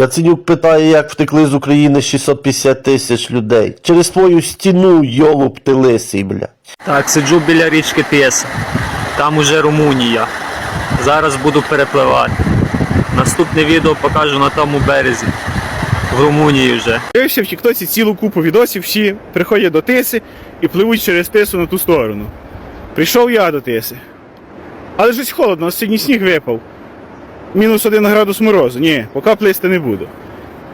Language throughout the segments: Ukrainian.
Яценюк питає, як втекли з України 650 тисяч людей. Через твою стіну, йолуп ти лисий, бля. Так, сиджу біля річки Тиса. Там уже Румунія. Зараз буду перепливати. Наступне відео покажу на тому березі. В Румунії вже. Дивився в Тіктоці цілу купу відосів, всі приходять до Тиси і пливуть через Тису на ту сторону. Прийшов я до Тиси. Але щось холодно, сьогодні сніг випав. Мінус один градус морозу. Ні, поки плисти не буду.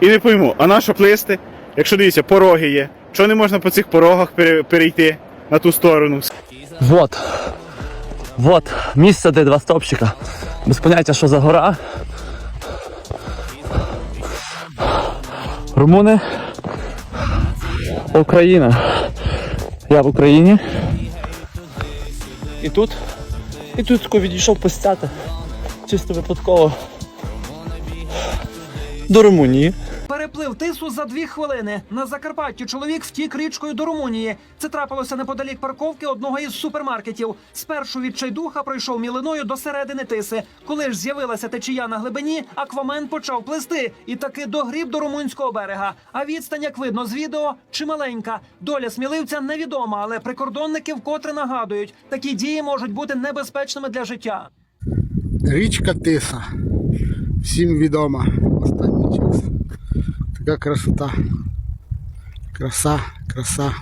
І не пойму, а на що плисти? Якщо дивіться, пороги є. Чого не можна по цих порогах перейти на ту сторону? Вот. Вот. Місце, де два стопчика. Без поняття, що за гора. Румуни. Україна. Я в Україні. І тут. І тут відійшов постяти. Чисто випадково. До Румунії. Переплив тису за дві хвилини. На Закарпатті чоловік втік річкою до Румунії. Це трапилося неподалік парковки одного із супермаркетів. Спершу відчайдуха пройшов мілиною до середини тиси. Коли ж з'явилася течія на глибині, аквамен почав плисти і таки догріб до румунського берега. А відстань, як видно з відео, чималенька. Доля сміливця невідома, але прикордонники вкотре нагадують, такі дії можуть бути небезпечними для життя. Річка Тиса. Всім відома останній час. Така красота. Краса, краса.